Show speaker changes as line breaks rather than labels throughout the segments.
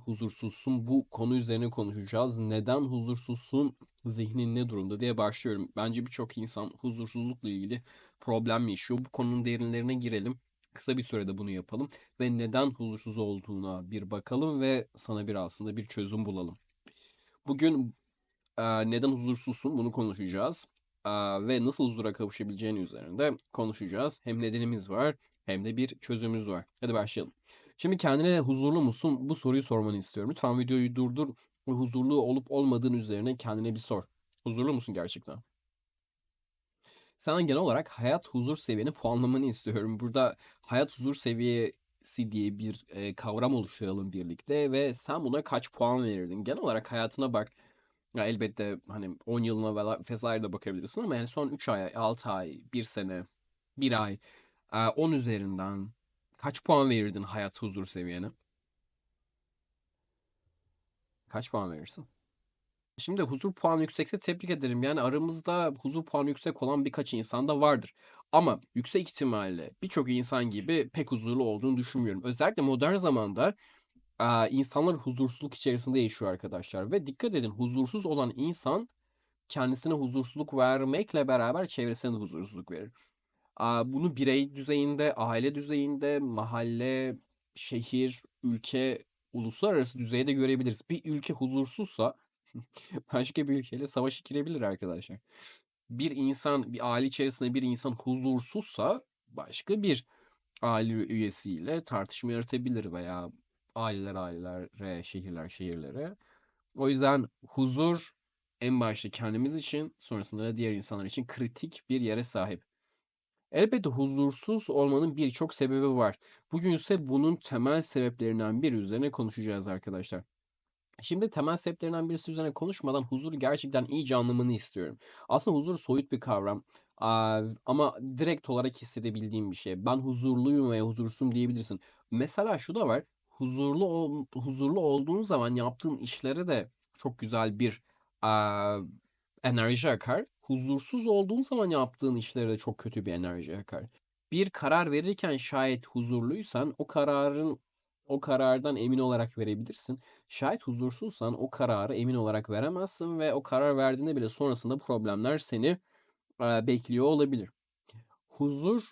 huzursuzsun? Bu konu üzerine konuşacağız. Neden huzursuzsun? Zihnin ne durumda diye başlıyorum. Bence birçok insan huzursuzlukla ilgili problem yaşıyor. Bu konunun derinlerine girelim. Kısa bir sürede bunu yapalım ve neden huzursuz olduğuna bir bakalım ve sana bir aslında bir çözüm bulalım. Bugün e, neden huzursuzsun bunu konuşacağız E, ve nasıl huzura kavuşabileceğin üzerinde konuşacağız. Hem nedenimiz var hem de bir çözümümüz var. Hadi başlayalım. Şimdi kendine huzurlu musun? Bu soruyu sormanı istiyorum. Lütfen videoyu durdur ve huzurlu olup olmadığın üzerine kendine bir sor. Huzurlu musun gerçekten? Sana genel olarak hayat huzur seviyeni puanlamanı istiyorum. Burada hayat huzur seviyesi diye bir e, kavram oluşturalım birlikte ve sen buna kaç puan verirdin? Genel olarak hayatına bak. Ya elbette hani 10 yılına vesaire de bakabilirsin ama yani son 3 ay, 6 ay, 1 sene, 1 ay, e, 10 üzerinden kaç puan verirdin hayat huzur seviyene? Kaç puan verirsin? Şimdi huzur puanı yüksekse tebrik ederim. Yani aramızda huzur puanı yüksek olan birkaç insan da vardır. Ama yüksek ihtimalle birçok insan gibi pek huzurlu olduğunu düşünmüyorum. Özellikle modern zamanda insanlar huzursuzluk içerisinde yaşıyor arkadaşlar. Ve dikkat edin huzursuz olan insan kendisine huzursuzluk vermekle beraber çevresine de huzursuzluk verir. Bunu birey düzeyinde, aile düzeyinde, mahalle, şehir, ülke, uluslararası düzeyde görebiliriz. Bir ülke huzursuzsa başka bir ülkeyle savaşa girebilir arkadaşlar. Bir insan, bir aile içerisinde bir insan huzursuzsa başka bir aile üyesiyle tartışma yaratabilir veya aileler ailelere, şehirler şehirlere. O yüzden huzur en başta kendimiz için, sonrasında da diğer insanlar için kritik bir yere sahip. Elbette huzursuz olmanın birçok sebebi var. Bugün ise bunun temel sebeplerinden biri üzerine konuşacağız arkadaşlar. Şimdi temel sebeplerinden birisi üzerine konuşmadan huzuru gerçekten iyice anlamanı istiyorum. Aslında huzur soyut bir kavram. Ama direkt olarak hissedebildiğim bir şey. Ben huzurluyum veya huzursuzum diyebilirsin. Mesela şu da var. Huzurlu ol- huzurlu olduğun zaman yaptığın işlere de çok güzel bir enerji akar. Huzursuz olduğun zaman yaptığın işlere de çok kötü bir enerji akar. Bir karar verirken şayet huzurluysan o kararın o karardan emin olarak verebilirsin. Şayet huzursuzsan o kararı emin olarak veremezsin ve o karar verdiğinde bile sonrasında problemler seni e, bekliyor olabilir. Huzur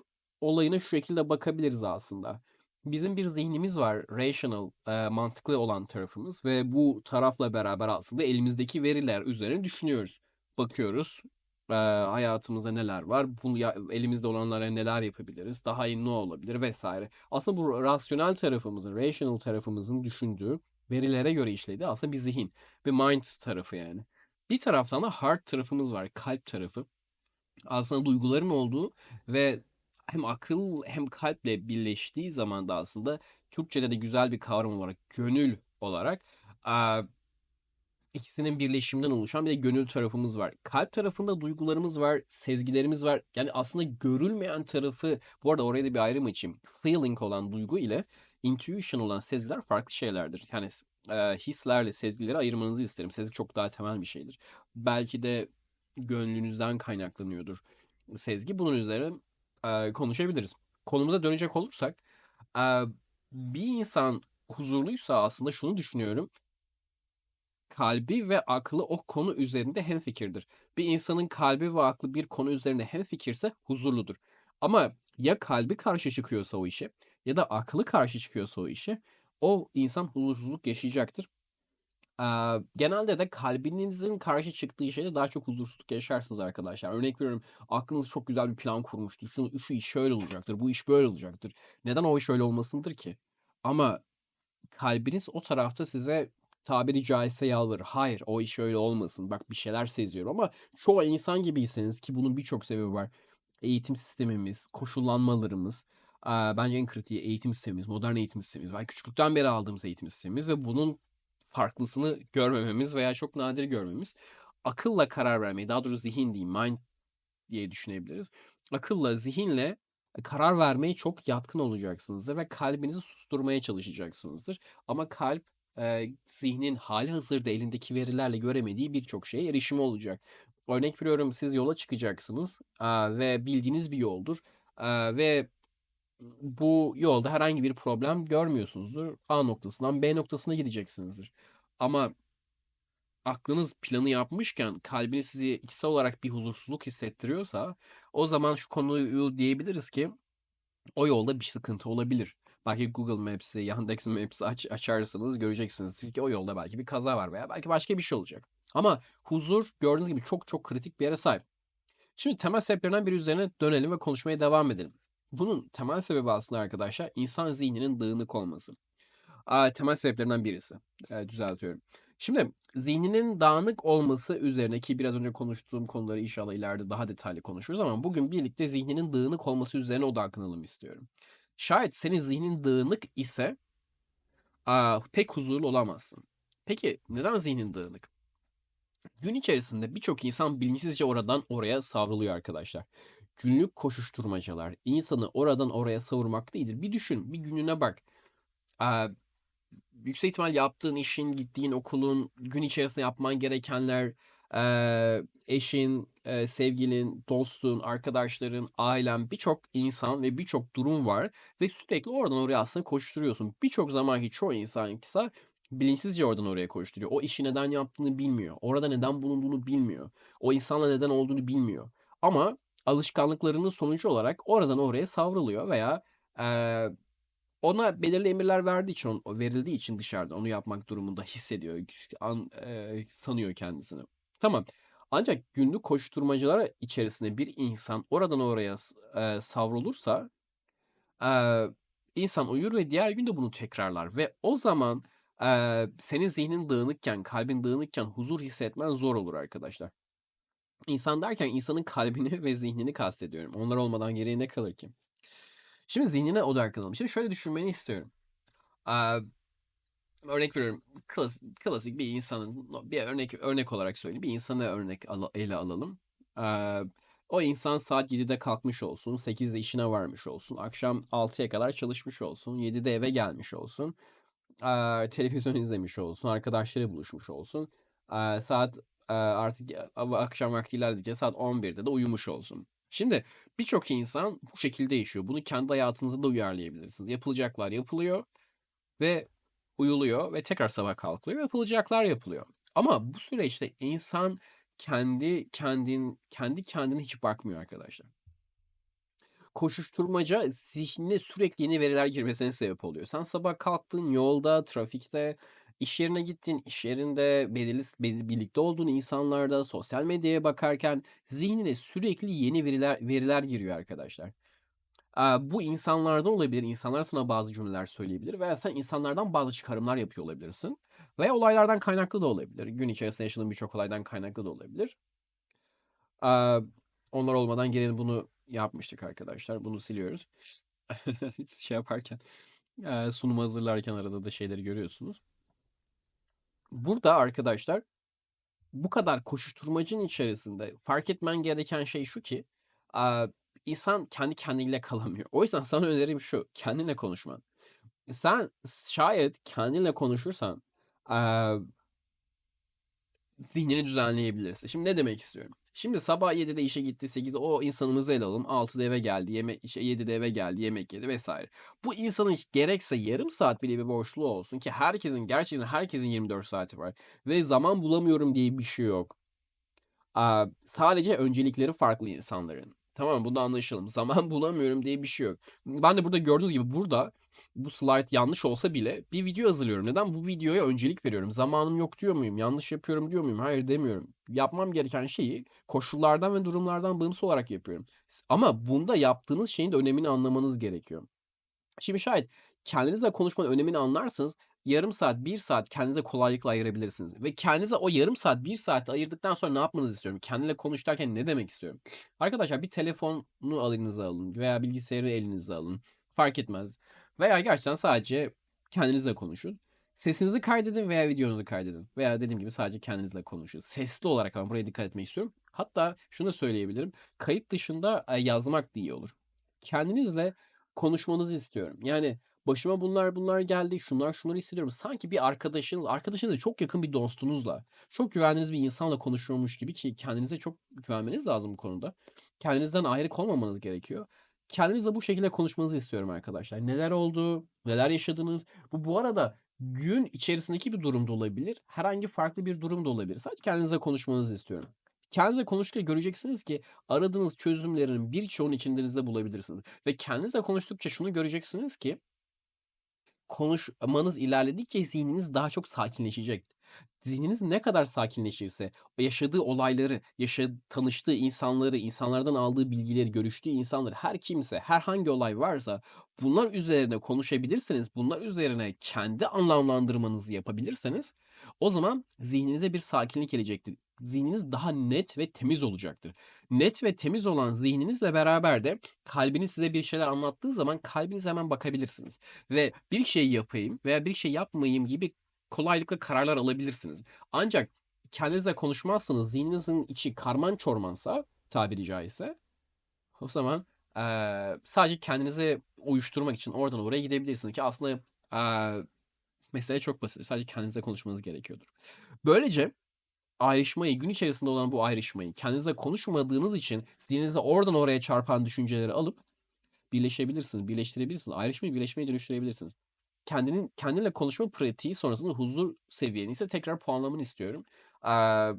olayına şu şekilde bakabiliriz aslında. Bizim bir zihnimiz var, rational, e, mantıklı olan tarafımız ve bu tarafla beraber aslında elimizdeki veriler üzerine düşünüyoruz. Bakıyoruz, e, hayatımızda neler var, bunu ya- elimizde olanlara neler yapabiliriz, daha iyi ne olabilir vesaire. Aslında bu rasyonel tarafımızın, rational tarafımızın düşündüğü verilere göre işlediği aslında bir zihin, bir mind tarafı yani. Bir taraftan da heart tarafımız var, kalp tarafı. Aslında duyguların olduğu ve hem akıl hem kalple birleştiği zaman da aslında Türkçe'de de güzel bir kavram olarak gönül olarak ikisinin birleşiminden oluşan bir de gönül tarafımız var. Kalp tarafında duygularımız var, sezgilerimiz var. Yani aslında görülmeyen tarafı, bu arada oraya da bir ayrım açayım. Feeling olan duygu ile intuition olan sezgiler farklı şeylerdir. Yani eee, hislerle sezgileri ayırmanızı isterim. Sezgi çok daha temel bir şeydir. Belki de gönlünüzden kaynaklanıyordur sezgi. Bunun üzerine e, konuşabiliriz. Konumuza dönecek olursak e, bir insan huzurluysa aslında şunu düşünüyorum. Kalbi ve aklı o konu üzerinde hemfikirdir. Bir insanın kalbi ve aklı bir konu üzerinde hemfikirse huzurludur. Ama ya kalbi karşı çıkıyorsa o işe ya da aklı karşı çıkıyorsa o işe o insan huzursuzluk yaşayacaktır. Genelde de kalbinizin karşı çıktığı şeyde daha çok huzursuzluk yaşarsınız arkadaşlar. Örnek veriyorum, aklınız çok güzel bir plan kurmuştur. Şu, şu iş şöyle olacaktır, bu iş böyle olacaktır. Neden o iş öyle olmasındır ki? Ama kalbiniz o tarafta size tabiri caizse yalvarır. Hayır, o iş öyle olmasın. Bak bir şeyler seziyorum ama çoğu insan gibiyseniz ki bunun birçok sebebi var. Eğitim sistemimiz, koşullanmalarımız, bence en kritiği eğitim sistemimiz, modern eğitim sistemimiz. Ben küçüklükten beri aldığımız eğitim sistemimiz ve bunun farklısını görmememiz veya çok nadir görmemiz. Akılla karar vermeyi, daha doğrusu zihin diyeyim, mind diye düşünebiliriz. Akılla, zihinle karar vermeye çok yatkın olacaksınızdır ve kalbinizi susturmaya çalışacaksınızdır. Ama kalp e, zihnin hali hazırda elindeki verilerle göremediği birçok şeye erişimi olacak. Örnek veriyorum siz yola çıkacaksınız e, ve bildiğiniz bir yoldur e, ve bu yolda herhangi bir problem görmüyorsunuzdur. A noktasından B noktasına gideceksinizdir. Ama aklınız planı yapmışken kalbiniz sizi içsel olarak bir huzursuzluk hissettiriyorsa o zaman şu konuyu diyebiliriz ki o yolda bir sıkıntı olabilir. Belki Google Maps'i, Yandex Maps'i aç, açarsanız göreceksiniz ki o yolda belki bir kaza var veya belki başka bir şey olacak. Ama huzur gördüğünüz gibi çok çok kritik bir yere sahip. Şimdi temel sebeplerinden biri üzerine dönelim ve konuşmaya devam edelim. Bunun temel sebebi aslında arkadaşlar insan zihninin dağınık olması. Aa, temel sebeplerinden birisi. Ee, düzeltiyorum. Şimdi zihninin dağınık olması üzerine ki biraz önce konuştuğum konuları inşallah ileride daha detaylı konuşuruz ama bugün birlikte zihninin dağınık olması üzerine odaklanalım istiyorum. Şayet senin zihnin dağınık ise aa, pek huzurlu olamazsın. Peki neden zihnin dağınık? Gün içerisinde birçok insan bilinçsizce oradan oraya savruluyor arkadaşlar. Günlük koşuşturmacalar insanı oradan oraya savurmak değildir. Bir düşün, bir gününe bak. Aa, yüksek ihtimal yaptığın işin, gittiğin okulun, gün içerisinde yapman gerekenler, eee, eşin, eee, sevgilin, dostun, arkadaşların, ailen, birçok insan ve birçok durum var ve sürekli oradan oraya aslında koşturuyorsun. Birçok zamanki çoğu insan ise bilinçsizce oradan oraya koşturuyor. O işi neden yaptığını bilmiyor. Orada neden bulunduğunu bilmiyor. O insanla neden olduğunu bilmiyor. Ama alışkanlıklarının sonucu olarak oradan oraya savruluyor veya eee ona belirli emirler verdiği için, verildiği için dışarıda onu yapmak durumunda hissediyor, an, e, sanıyor kendisini. Tamam. Ancak günlük koşturmacalar içerisinde bir insan oradan oraya e, savrulursa e, insan uyur ve diğer gün de bunu tekrarlar ve o zaman e, senin zihnin dağınıkken, kalbin dağınıkken huzur hissetmen zor olur arkadaşlar. İnsan derken insanın kalbini ve zihnini kastediyorum. Onlar olmadan geriye ne kalır ki? Şimdi zihnine odaklanalım. Şimdi şöyle düşünmeni istiyorum. Aa, örnek veriyorum. Klasik, klasik bir insanın bir örnek örnek olarak söyleyeyim. Bir insanı örnek ala- ele alalım. Aa, o insan saat 7'de kalkmış olsun, 8'de işine varmış olsun, akşam 6'ya kadar çalışmış olsun, 7'de eve gelmiş olsun, aa, televizyon izlemiş olsun, arkadaşları buluşmuş olsun. Aa, saat aa, artık akşam vakti ilerledikçe saat 11'de de uyumuş olsun. Şimdi birçok insan bu şekilde yaşıyor. Bunu kendi hayatınıza da uyarlayabilirsiniz. Yapılacaklar yapılıyor ve uyuluyor ve tekrar sabah kalkılıyor. Yapılacaklar yapılıyor. Ama bu süreçte insan kendi kendin kendi kendine hiç bakmıyor arkadaşlar. Koşuşturmaca zihnine sürekli yeni veriler girmesine sebep oluyor. Sen sabah kalktın yolda, trafikte, iş yerine gittin, iş yerinde belirli, belirli- birlikte olduğun insanlarda, sosyal medyaya bakarken zihnine sürekli yeni veriler veriler giriyor arkadaşlar. Bu insanlardan olabilir. İnsanlar sana bazı cümleler söyleyebilir veya sen insanlardan bazı çıkarımlar yapıyor olabilirsin. Veya olaylardan kaynaklı da olabilir. Gün içerisinde yaşadığın birçok olaydan kaynaklı da olabilir. Onlar olmadan gelin bunu yapmıştık arkadaşlar. Bunu siliyoruz. Şey yaparken, eee, sunum hazırlarken arada da şeyleri görüyorsunuz. Burada arkadaşlar bu kadar koşuşturmacının içerisinde fark etmen gereken şey şu ki insan kendi kendiyle kalamıyor. O yüzden sana önerim şu. Kendinle konuşman. Sen şayet kendinle konuşursan aa, zihnini düzenleyebilirsin. Şimdi ne demek istiyorum? Şimdi sabah 7'de işe gitti, 8'de o insanımızı ele alalım. 6'da eve geldi, yemek, şey 7'de eve geldi, yemek yedi vesaire. Bu insanın gerekse yarım saat bile bir boşluğu olsun ki herkesin gerçekten herkesin 24 saati var ve zaman bulamıyorum diye bir şey yok. Aa, sadece öncelikleri farklı insanların. Tamam? Bunu anlaşalım. Zaman bulamıyorum diye bir şey yok. Ben de burada gördüğünüz gibi burada bu slide yanlış olsa bile bir video hazırlıyorum. Neden? Bu videoya öncelik veriyorum. Zamanım yok diyor muyum? Yanlış yapıyorum diyor muyum? Hayır demiyorum. Yapmam gereken şeyi koşullardan ve durumlardan bağımsız olarak yapıyorum. Ama bunda yaptığınız şeyin de önemini anlamanız gerekiyor. Şimdi şayet kendinizle konuşmanın önemini anlarsanız yarım saat, bir saat kendinize kolaylıkla ayırabilirsiniz. Ve kendinize o yarım saat, bir saat ayırdıktan sonra ne yapmanızı istiyorum? Kendinle konuş derken ne demek istiyorum? Arkadaşlar bir telefonu elinize alın veya bilgisayarı elinize alın. Fark etmez. Veya gerçekten sadece kendinizle konuşun. Sesinizi kaydedin veya videonuzu kaydedin. Veya dediğim gibi sadece kendinizle konuşun. Sesli olarak ama buraya dikkat etmek istiyorum. Hatta şunu da söyleyebilirim. Kayıt dışında e, yazmak da iyi olur. Kendinizle konuşmanızı istiyorum. Yani başıma bunlar bunlar geldi, şunlar şunları hissediyorum. Sanki bir arkadaşınız, arkadaşınız çok yakın bir dostunuzla, çok güvendiğiniz bir insanla konuşuyormuş gibi ki kendinize çok güvenmeniz lazım bu konuda. Kendinizden ayrı olmamanız gerekiyor. Kendinizle bu şekilde konuşmanızı istiyorum arkadaşlar. Neler oldu? Neler yaşadınız? Bu bu arada gün içerisindeki bir durum da olabilir. Herhangi farklı bir durum da olabilir. Sadece kendinizle konuşmanızı istiyorum. Kendinizle konuştukça göreceksiniz ki aradığınız çözümlerin birçoğunu içinizde bulabilirsiniz. Ve kendinizle konuştukça şunu göreceksiniz ki konuşmanız ilerledikçe zihniniz daha çok sakinleşecek. Zihniniz ne kadar sakinleşirse yaşadığı olayları, yaşa tanıştığı insanları, insanlardan aldığı bilgileri, görüştüğü insanları, her kimse, herhangi olay varsa bunlar üzerine konuşabilirsiniz. Bunlar üzerine kendi anlamlandırmanızı yapabilirseniz o zaman zihninize bir sakinlik gelecektir. Zihniniz daha net ve temiz olacaktır. Net ve temiz olan zihninizle beraber de kalbiniz size bir şeyler anlattığı zaman kalbinize hemen bakabilirsiniz. Ve bir şey yapayım veya bir şey yapmayayım gibi kolaylıkla kararlar alabilirsiniz. Ancak kendinizle konuşmazsanız zihninizin içi karman çormansa tabiri caizse o zaman eee, sadece kendinizi uyuşturmak için oradan oraya gidebilirsiniz ki aslında eee mesele çok basit. Sadece kendinizle konuşmanız gerekiyordur. Böylece ayrışmayı, gün içerisinde olan bu ayrışmayı kendinizle konuşmadığınız için zihninizde oradan oraya çarpan düşünceleri alıp birleşebilirsiniz, birleştirebilirsiniz. Ayrışmayı birleşmeye dönüştürebilirsiniz. Kendinin kendinle konuşma pratiği sonrasında huzur seviyeni ise tekrar puanlamanı istiyorum. Eee,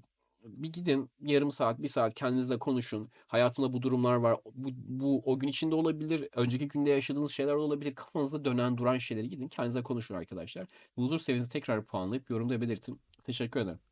bir gidin yarım saat, bir saat kendinizle konuşun. Hayatımda bu durumlar var. Bu, bu o gün içinde olabilir. Önceki günde yaşadığınız şeyler olabilir. Kafanızda dönen duran şeyleri gidin kendinize konuşun arkadaşlar. Huzur seviyenizi tekrar puanlayıp yorumda belirtin. Teşekkür ederim.